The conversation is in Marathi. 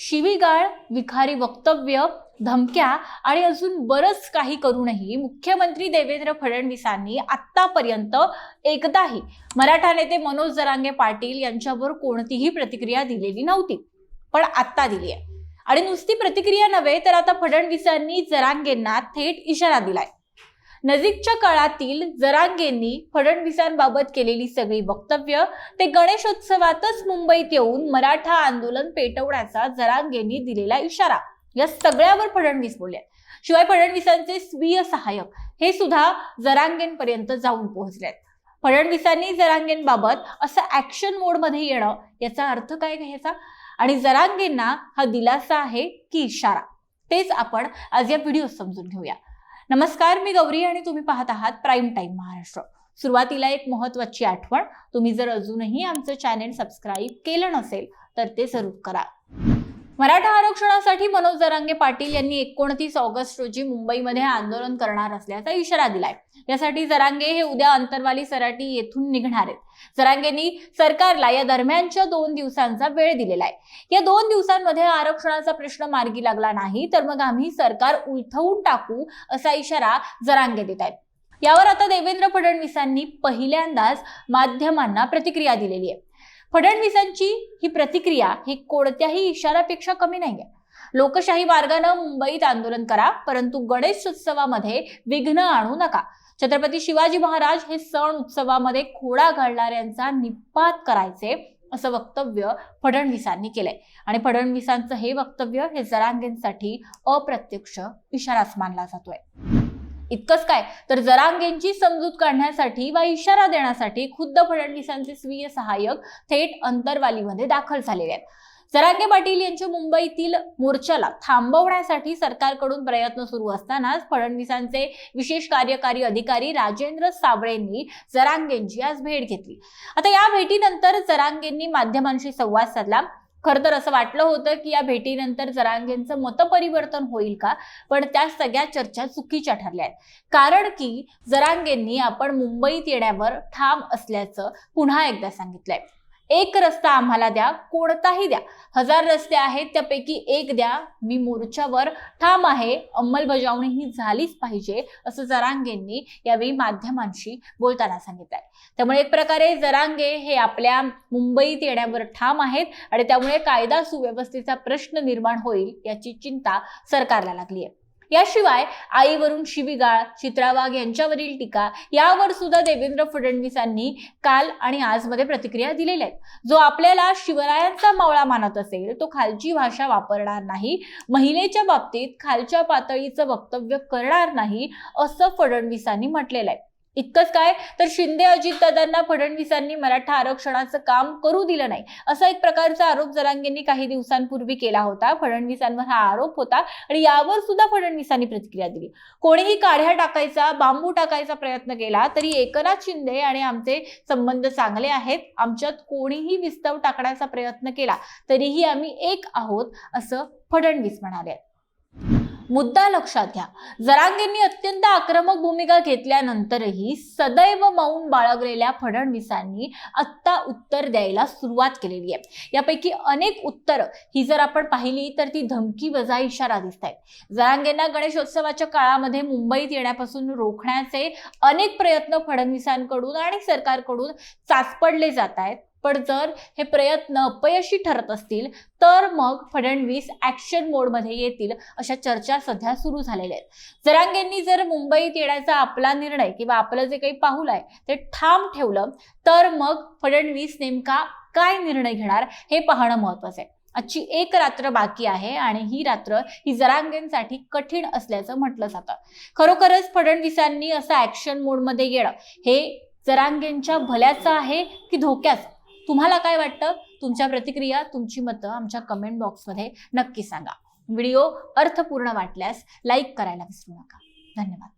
शिवीगाळ विखारी वक्तव्य धमक्या आणि अजून बरंच काही करूनही मुख्यमंत्री देवेंद्र फडणवीसांनी आत्तापर्यंत एकदाही मराठा नेते मनोज जरांगे पाटील यांच्यावर कोणतीही प्रतिक्रिया दिलेली नव्हती पण आत्ता दिली आहे. आणि नुसती प्रतिक्रिया नव्हे तर आता फडणवीसांनी जरांगेंना थेट इशारा दिलाय. नजीकच्या काळातील जरांगेंनी फडणवीसांबाबत केलेली सगळी वक्तव्य ते गणेशोत्सवातच मुंबईत येऊन मराठा आंदोलन पेटवण्याचा जरांगेंनी दिलेला इशारा. या सगळ्यावर फडणवीस बोलले. शिवाय फडणवीसांचे स्वीय सहाय्यक हे सुद्धा जरांगेंपर्यंत जाऊन पोहोचले फडणवीसांनी जरांगेंबाबत असं ऍक्शन मोडमध्ये येणं याचा अर्थ काय घ्यायचा आणि जरांगेंना हा दिलासा आहे की इशारा. तेच आपण आज या व्हिडिओ समजून घेऊया. नमस्कार मी गौरी आणि तुम्ही पाहत आहात प्राईम टाईम महाराष्ट्र. सुरुवातीला एक महत्वाची आठवण तुम्ही जर अजूनही आमचं चॅनेल सबस्क्राईब केलं नसेल तर ते जरूर करा. मराठा आरक्षणासाठी मनोज जरांगे पाटील यांनी एकोणतीस ऑगस्ट रोजी मुंबईमध्ये आंदोलन करणार असल्याचा इशारा दिलाय. यासाठी जरांगे हे उद्या अंतरवाली सराटी येथून निघणार आहेत. जरांगेंनी सरकारला या दरम्यानच्या दोन दिवसांचा वेळ दिलेला आहे. या दोन दिवसांमध्ये आरक्षणाचा प्रश्न मार्गी लागला नाही तर मग आम्ही सरकार उलथवून टाकू असा इशारा जरांगे देत आहेत. यावर आता देवेंद्र फडणवीसांनी पहिल्यांदाच माध्यमांना प्रतिक्रिया दिलेली आहे. फडणवीसांची ही प्रतिक्रिया ही कोणत्याही इशारापेक्षा कमी नाहीये. लोकशाही मार्गानं मुंबईत आंदोलन करा परंतु गणेशोत्सवामध्ये विघ्न आणू नका. छत्रपती शिवाजी महाराज हे सण उत्सवामध्ये खोडा घालणाऱ्यांचा निपात करायचे असं वक्तव्य फडणवीसांनी केलंय. आणि फडणवीसांचं हे वक्तव्य हे जरांगेंसाठी अप्रत्यक्ष इशाराच मानला जातोय. इतकंच काय तर जरांगेंची समजूत काढण्यासाठी वा इशारा देण्यासाठी खुद्द फडणवीसांचे स्वीय सहाय्यक थेट अंतरवालीमध्ये दाखल झालेले आहेत. जरांगे पाटील यांच्या मुंबईतील मोर्चाला थांबवण्यासाठी सरकारकडून प्रयत्न सुरू असतानाच फडणवीसांचे विशेष कार्यकारी अधिकारी राजेंद्र साबळेंनी जरांगेंची आज भेट घेतली. आता या भेटीनंतर जरांगेंनी माध्यमांशी संवाद साधला. खरं तर असं वाटलं होतं की या भेटीनंतर जरांगेंचं मतपरिवर्तन होईल का? पण त्या सगळ्या चर्चा चुकीच्या ठरल्या आहेत. कारण की जरांगेंनी आपण मुंबईत येण्यावर ठाम असल्याचं पुन्हा एकदा सांगितलंय. एक रस्ता आम्हाला द्या कोणताही द्या. हजार रस्ते आहेत त्यापैकी एक द्या. मी मोर्चावर ठाम आहे. अंमलबजावणी ही झालीच पाहिजे असं जरांगेंनी यावेळी माध्यमांशी बोलताना सांगितलंय. त्यामुळे एक प्रकारे जरांगे हे आपल्या मुंबईत येण्यावर ठाम आहेत आणि त्यामुळे कायदा सुव्यवस्थेचा प्रश्न निर्माण होईल याची चिंता सरकारला लागली आहे याशिवाय आईवरून शिवीगाळ चित्रा वाघ यांच्यावरील टीका यावर सुद्धा देवेंद्र फडणवीसांनी काल आणि आजमध्ये प्रतिक्रिया दिलेल्या आहेत. जो आपल्याला शिवरायांचा मावळा मानत असेल तो खालची भाषा वापरणार नाही महिलेच्या बाबतीत खालच्या पातळीचं वक्तव्य करणार नाही असं फडणवीसांनी म्हटलेलं आहे. इतकंच काय? तर शिंदे अजितदादांना फडणवीसांनी मराठा आरक्षणाचं काम करू दिलं नाही. असा एक प्रकारचा आरोप जरांगेंनी काही दिवसांपूर्वी केला होता. फडणवीसांवर हा आरोप होता आणि यावर सुद्धा फडणवीसांनी प्रतिक्रिया दिली. कोणीही काढ्या टाकायचा बांबू टाकायचा प्रयत्न केला तरी एकनाथ शिंदे आणि आमचे संबंध चांगले आहेत. आमच्यात कोणीही विस्तव टाकण्याचा प्रयत्न केला तरीही आम्ही एक आहोत असं फडणवीस म्हणाले. मुद्दा लक्षात घ्या. जरांगेंनी अत्यंत आक्रमक भूमिका घेतल्यानंतरही सदैव मौन बाळगलेल्या फडणवीसांनी आत्ता उत्तर द्यायला सुरुवात केलेली आहे. यापैकी अनेक उत्तर ही जर आपण पाहिली तर ती धमकी वजा इशारा दिसत आहेत जरांगेंना गणेशोत्सवाच्या काळामध्ये मुंबईत येण्यापासून रोखण्याचे अनेक प्रयत्न फडणवीसांकडून आणि सरकारकडून चाचपडले जात आहेत पण जर हे प्रयत्न अपयशी ठरत असतील तर मग फडणवीस ऍक्शन मोडमध्ये येतील अशा चर्चा सध्या सुरू झालेल्या आहेत. जरांगेंनी जर मुंबईत येण्याचा आपला निर्णय किंवा आपलं जे काही पाहुलं आहे ते ठाम ठेवलं तर मग फडणवीस नेमका काय निर्णय घेणार हे पाहणं महत्वाचं आहे. आजची एक रात्र बाकी आहे आणि ही रात्र ही जरांगेंसाठी कठीण असल्याचं म्हटलं जातं. खरोखरच फडणवीसांनी असं ऍक्शन मोडमध्ये येणं हे जरांगेंच्या भल्याचं आहे की धोक्याचं? तुम्हाला काय वाटतं? तुमच्या प्रतिक्रिया तुमची मतं आमच्या कमेंट बॉक्समध्ये नक्की सांगा. व्हिडिओ अर्थपूर्ण वाटल्यास लाईक करायला विसरू नका. धन्यवाद.